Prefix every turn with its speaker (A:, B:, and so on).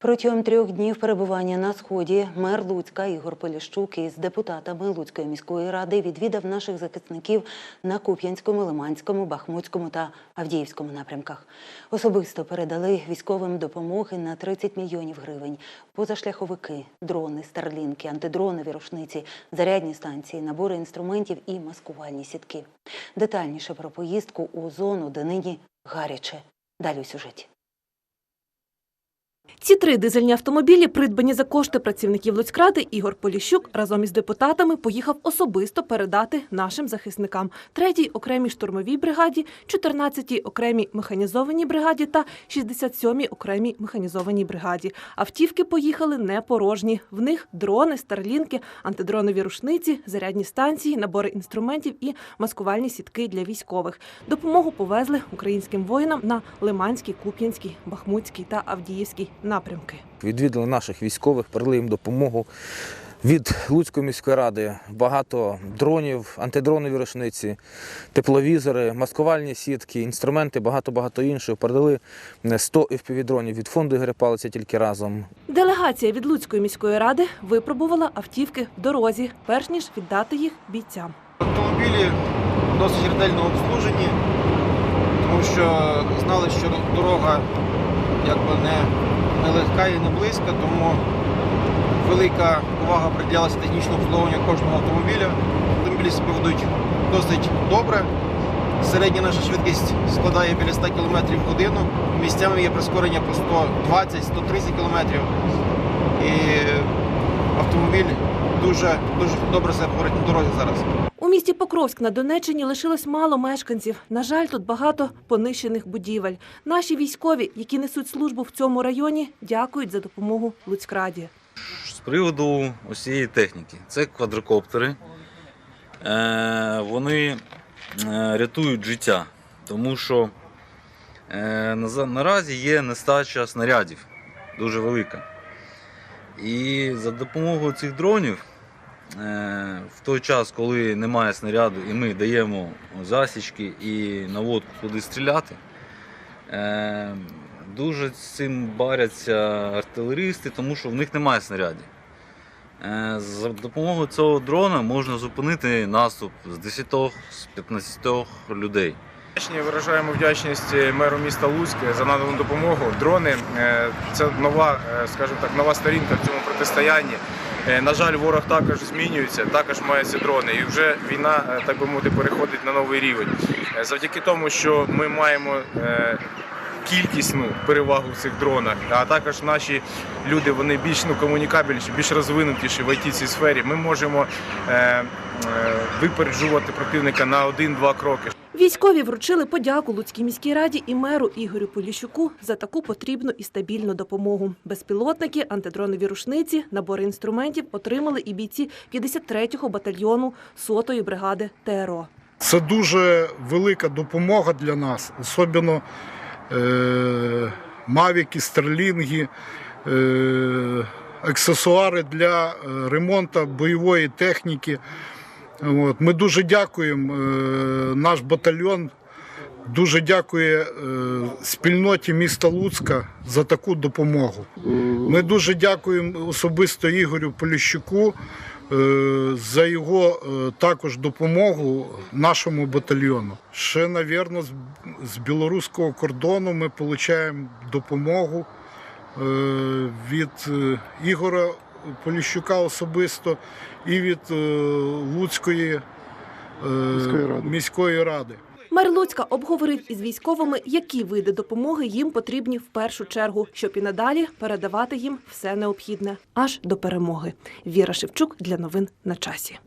A: Протягом трьох днів перебування на сході мер Луцька Ігор Поліщук із депутатами Луцької міської ради відвідав наших захисників на Куп'янському, Лиманському, Бахмутському та Авдіївському напрямках. Особисто передали військовим допомоги на 30 мільйонів гривень. Позашляховики, дрони, старлінки, антидронові рушниці, зарядні станції, набори інструментів і маскувальні сітки. Детальніше про поїздку у зону, де нині гаряче. Далі у сюжеті.
B: Ці три дизельні автомобілі, придбані за кошти працівників Луцькради, Ігор Поліщук разом із депутатами поїхав особисто передати нашим захисникам 3-й окремій штурмовій бригаді, 14-й окремій механізованій бригаді та 67-й окремій механізованій бригаді. Автівки поїхали не порожні. В них дрони, старлінки, антидронові рушниці, зарядні станції, набори інструментів і маскувальні сітки для військових. Допомогу повезли українським воїнам на Лиманський, Куп'янський, Бахмутський та Авдіївський напрямки.
C: Відвідали наших військових, передали їм допомогу. Від Луцької міської ради багато дронів, антидронові рушниці, тепловізори, маскувальні сітки, інструменти, багато-багато іншого. Передали 100 FPV-дронів від фонду Ігоря Палиця тільки разом.
B: Делегація від Луцької міської ради випробувала автівки в дорозі, перш ніж віддати їх бійцям.
D: Автомобілі досить ретельно обслужені, тому що знали, що дорога якби не, не і не близька, тому велика увага приділялася технічному обслуговуванню кожного автомобіля. Автомобілі себе ведуть досить добре. Середня наша швидкість складає біля 100 км в годину. Місцями є прискорення по 120-130 км. І автомобіль дуже, дуже добре себе поводить на дорозі зараз.
B: У місті Покровськ на Донеччині лишилось мало мешканців. На жаль, тут багато понищених будівель. Наші військові, які несуть службу в цьому районі, дякують за допомогу Луцькраді.
E: З приводу усієї техніки. Це квадрокоптери. Е, вони е, рятують життя, тому що е, наразі є нестача снарядів дуже велика. І за допомогою цих дронів, в той час, коли немає снаряду, і ми даємо засічки і наводку, куди стріляти, е, дуже з цим баряться артилерісти, тому що в них немає снарядів. Е, За допомогою цього дрона можна зупинити наступ з 10 з 15 людей.
F: Виражаємо вдячність меру міста Луцьке за надану допомогу. Дрони е, це нова, е, скажімо так, нова сторінка в цьому протистоянні. Е, На жаль, ворог також змінюється, також має ці дрони, і вже війна, е, так би мовити, переходить на новий рівень. Е, Завдяки тому, що ми маємо кількісну перевагу в цих дронах, а також наші люди вони більш ну, комунікабельніші, більш розвинутіші в it цій сфері. Ми можемо випереджувати противника на один-два кроки.
B: Військові вручили подяку Луцькій міській раді і меру Ігорю Поліщуку за таку потрібну і стабільну допомогу. Безпілотники, антидронові рушниці, набори інструментів отримали і бійці 53-го батальйону 100-ї бригади ТРО.
G: Це дуже велика допомога для нас, особливо е, мавіки, стерлінги, е, аксесуари для е, ремонту бойової техніки. От. Ми дуже дякуємо е, наш батальйон. Дуже дякує е, спільноті міста Луцька за таку допомогу. Ми дуже дякуємо особисто Ігорю Поліщуку е, за його також допомогу нашому батальйону. Ще, мабуть, з, білоруського кордону ми отримуємо допомогу від Ігора Поліщука особисто і від е, Луцької е, міської ради.
B: Мер Луцька обговорив із військовими, які види допомоги їм потрібні в першу чергу, щоб і надалі передавати їм все необхідне аж до перемоги. Віра Шевчук для новин на часі.